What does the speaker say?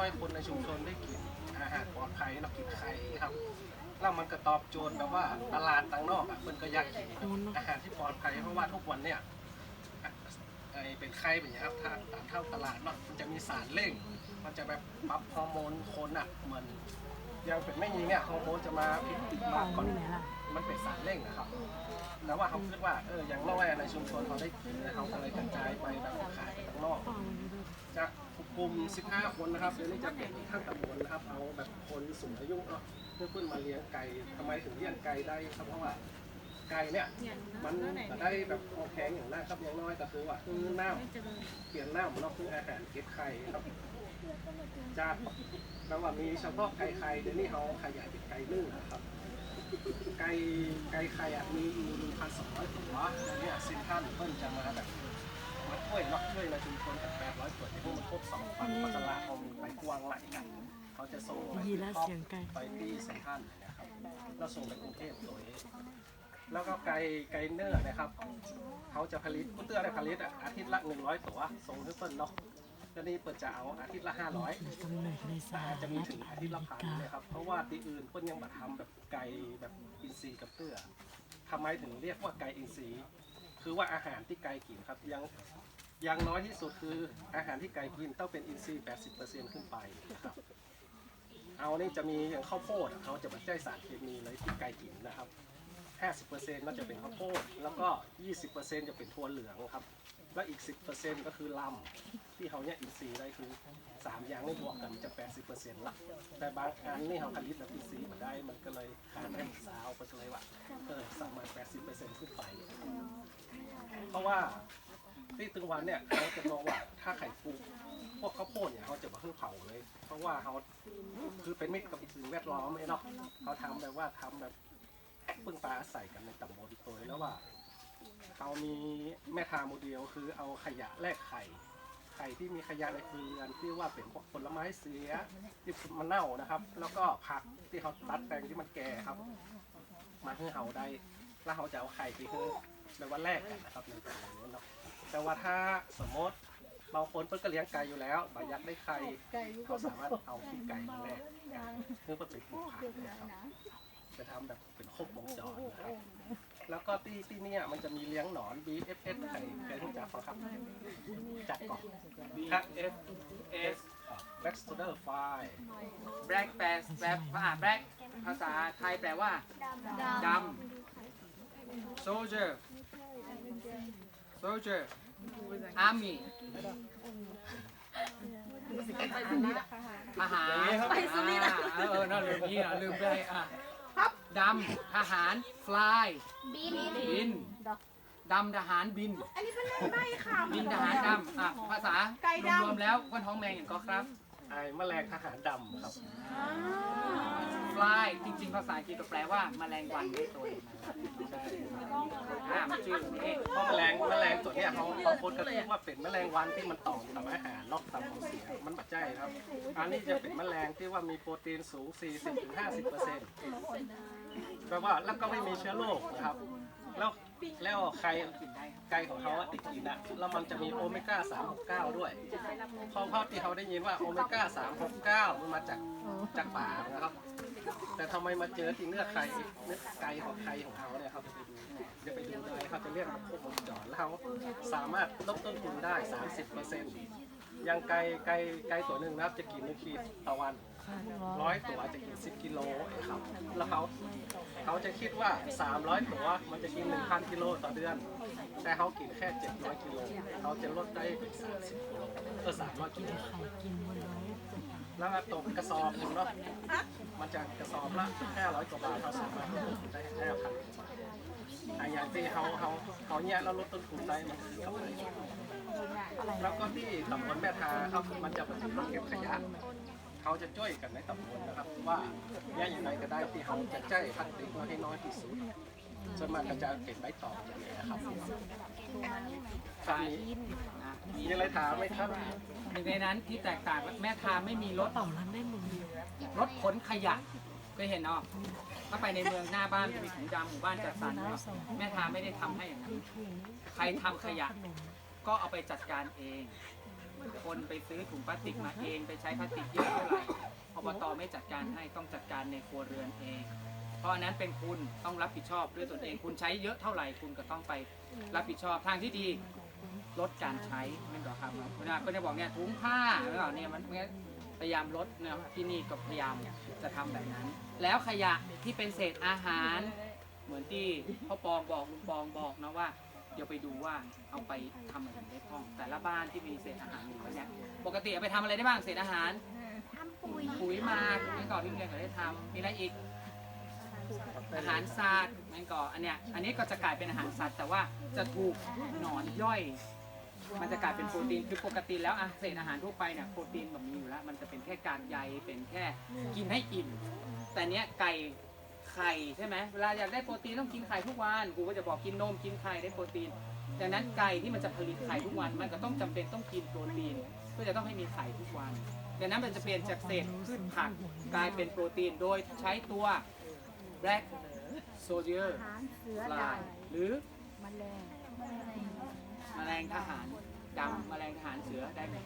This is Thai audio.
อยคนในชุมชนได้กินอาหารปลอดภัยเนาะกินไข่ครับแล้วมันก็ตอบโจทย์แบบว่าตลาดต่างนอกอะมันก็อยากกินอาหารที่ปลอดภัยเพราะว่าทุกวันเนี่ยอะไอเป็นไข่แบบนี้ครับทางตามเท่าตลาดเนาะมันจะมีสารเร่ง มันจะแบบปรับฮอร์โมนคนอะเหมือนยังเป็นไม่ยิงเนี่ยฮอร์โมนจะมาผิดติดมาก่อนมันเป็นสารเร่งนะครับแล้วว่าเขาคิดว่าเอออย่างน้อยในชุมชนเขาได้กินนะเขาก็เลยกระจายไปแบบขายไปข้างนอกจา กลุ่ม 15 คนนะครับเดี๋ยวนี้จะเป็นข้างตำบลนะครับเอาแบบคนสูงอายุเนาะเพื่อขึ้นมาเลี้ยงไก่ทำไมถึงเลี้ยงไก่ได้ครับเพราะว่าไก่เนี่ยมันจะได้แบบพอแข็งอย่างนั้นครับอย่างน้อยก็คือว่าคือน้ำเปลี่ยนน้ำเนาะคืออาหารเก็บไข่ครับจากแปลว่ามีเฉพาะไก่ไข่เดี๋ยวนี้เขาขยายเป็นไก่นึ่งนะครับไก่ไก่ไข่อะมีอยู่หนึ่งพันสองร้อยตัวเนี่ยซินท่านเพิ่นจะมาแบบมาช่วยเนาะช่วยในชุมชนกับแปดร้อยตัวที่พวก งไหลกันเขาจะส่งไปยีราฟเสียงไก่ไปที่เซนทรันนะครับแล้วส่งไปกรุงเทพตัวเองแล้วก็ไก่ไก่เนื้อนะครับเขาจะผลิตผู้เตื้อได้ผลิตอะอาทิตย์ละหนึ่งร้อยตัวส่งให้เพิ่นเนาะแล้วนี่เปิดจะเอาอาทิตย์ละห้าร้อยกำเนิดในสหอาจจะมีรัฐถึงออาเมทิตย์ริละพันกาเลยครับเพราะว่าที่อื่นเพิ่นยังมาทำแบบไก่แบบอินทรีย์กับเตื้อทำไมถึงเรียกว่าไก่อินทรีย์คือว่าอาหารที่ไก่กินครับยัง อยังน้อยที่สุดคืออาหารที่ไก่กินต้องเป็นอินทรีย์80%ขึ้นไปนะครับ เอานี่จะมีอย่างข้าวโพดเขาจะไม่ใช้สารเคมีเลยที่ไก่กินนะครับ 50%ก็จะเป็นข้าวโพด แล้วก็ 20%จะเป็นถั่วเหลืองครับ แล้วอีก 10%ก็คือลำที่เขาเนี่ยอินทรีย์ได้คือ 3 อย่างนี่บวกกันจะ 80%ละแต่บางอันนี่เขาผลิตแบบอินทรีย์มาได้มันก็เลยขาดแค่สาวไปเลยว่าเออสามารถ80%ขึ้นไป เพราะว่า ที่ตึงวันเนี่ยเขาจะมองว่าถ้าไข่ฟูพวกข้าวโพดเนี่ยเขาจะมาเพิ่งเผาเลย เพราะว่าเขาคือเป็นมิตรกับสิ่งแวดล้อมไอ้เนาะเขาทำแบบว่าทำแบบพึ่งปลาอาศัยกันในตำบลตัวแล้วว่าเขามีแม่ทาโมเดลคือเอาขยะแลกไข่ไข่ที่มีขยะในครัวเรือนที่ว่าเป็นพวกผลไม้เสียที่มันเน่านะครับ แล้วก็ผักที่เขาตัดแต่งที่มันแก่ครับ มาให้เขาได้แล้วเขาจะเอาไข่ไปให้แบบว่าแลกกันนะครับในตรงนี้เนาะ แต่ว่าถ้าสมมติบางคนเพิ่นก็เลี้ยงไก่อยู่แล้วบาอยากได้ไข่เขาสามารถเอาขี้ไก่มาแลกกันเพื่อไปปลูกผักนะครับจะทำแบบเป็นครบวงจรนะครับแล้วก็ที่ที่เนี่ยมันจะมีเลี้ยงหนอน BFS ไข่ไก่ทุกจากครับจากก่อน BFS Baxter Fly Black แปลแปลอ่า Black ภาษาไทยแปลว่าดำ Soldier Soldier Army ทหารอย่างนี้ครับไปสุรินทร์เออน่าลืมนี่นะลืมไปอะดำทหาร Fly บินบินดำทหารบิน อันนี้เป็นเรื่องใบค่ะบินทหารดำอะภาษาไก่ดำรวมๆแล้ววันท้องแมงอย่างก็ครับ ไอ้แมลงทหารดำครับ fly จริง ๆ ภาษาอังกฤษแปลว่าแมลงวันในตัวเองใช่อ่ามันชื่ออย่างนี้เพราะแมลงแมลงตัวเนี้ยเขาเขางคนก็คิดว่าเป็นแมลงวันที่มันต่อมทำอาหารนอกตามของเสียมันปัจจัยครับ อันนี้จะเป็นแมลงที่ว่ามีโปรตีนสูง 40-50%แปลว่าแล้วก็ไม่มีเชื้อโรคนะครับแล้ว แล้วไข่ไก่ของเขาอะติดกินอะแล้วมันจะมีโอเมก้า 369 ด้วยเพราะเพราะที่เขาได้ยินว่าโอเมก้า 369 มันมาจากจากป่านะครับ แต่ทำไมมาเจอที่เนื้อไข่เนื้อไก่ของไข่ของเขาเนี่ยครับจะไปดูจะไปดูได้เขาจะเรียกว่าครบวงจรแล้วเขาสามารถลดต้นทุนได้ 30%อย่างไก่ไก่ไก่ตัวหนึ่งนะครับจะกินหนึ่งขีดต่อวันร้อยตัวจะกิน10กิโลครับ แล้วเขาเขาจะคิดว่า300ตัวมันจะกิน1,000กิโลต่อเดือน แต่เขากินแค่700กิโลเขาจะลดได้เป็น30กิโลเออ300กิโลไข่กินบนร้อยแล้วก็ตกกระสอบหนึ่งเนาะมันจะกระสอบละ500กว่าบาทเขาสามารถลดต้นทุนได้5,000กว่าบาทอะอย่างที่เขาเขาเขาเนี่ยเราลดต้นทุนได้มันคือกำไรแล้วก็ที่ตำบลแม่ทาครับมันจะเป็นรถเก็บขยะ เขาจะช่วยกันในตำบลนะครับ ว่าเนี่อย่างไรก็ได้ที่เขาจะแจ้พลาสติกไว้ให้น้อยที่สุดส่วนมากก็จะเก็บไว้ต่ออย่างนี้ยครับครับมีมีอะไรถามไหมครับหนึ่งในนั้นที่แตกต่างแม่ทาไม่มีรถเป่านั้นได้มดเลยรถขนขยะเคยเห็นเนาะถ้าไปในเมืองหน้าบ้านจะมีถุงดำหมู่บ้านจัดสรรเนาะแม่ทาไม่ได้ทำให้อย่างนั้นใครทำขยะ ก็เอาไปจัดการเอง คนไปซื้อถุงพลาสติกมาเองไปใช้พลาสติกเยอะเท่าไหร่อบตไม่จัดการให้ต้องจัดการในครัวเรือนเอง เพราะอันนั้นเป็นคุณต้องรับผิดชอบด้วยตนเอง คุณใช้เยอะเท่าไหร่คุณก็ต้องไปรับผิดชอบทางที่ดีลดการใช้นั่นก็ครับเวลาก็จะบอกเนี่ยถุงผ้าหรือเปล่าเนี่ยมันพยายามลดนะที่นี่ก็พยายามจะทำแบบนั้น แล้วขยะที่เป็นเศษอาหาร เหมือนที่พ่อปองบอกลุงปองบอกนะว่า เดี๋ยวไปดูว่าเอาไปทำอะไรได้พ้องแต่ละบ้านที่มีเศษอาหารอยู่ก็เนี่ยปกติเอาไปทำอะไรได้บ้างเศษอาหาร ทำปุ๋ยปุ๋ยหมากไม่ก่อนที่โรงเรียนเขาได้ทำมีอะไรอีก อาหารสัตว์ไม่ก่ออันเนี้ยอันนี้ก็จะกลายเป็นอาหารสัตว์แต่ว่าจะถูกหนอนย่อย มันจะกลายเป็นโปรตีนคือปกติแล้วอะเศษอาหารทั่วไปเนี่ยโปรตีนแบบมีอยู่แล้ว มันจะเป็นแค่กากใยเป็นแค่กินให้อิ่มแต่เนี้ยไก่ ไข่ใช่ไหมเวลาอยากได้โปรตีนต้องกินไข่ทุกวันกูก็จะบอกกินนมกินไข่ได้โปรตีนดังนั้นไก่ที่มันจะผลิตไข่ทุกวันมันก็ต้องจำเป็นต้องกินโปรตีนเพื่อจะต้องให้มีไข่ทุกวันดังนั้นมันจะเปลี่ยนจากเศษพืชผักกลายเป็นโปรตีนโดยใช้ตัว black soldier อาหารเสือ fly ดาวหรือแมลงแมลงทหารดำแมลงทหารเสือได้ไหม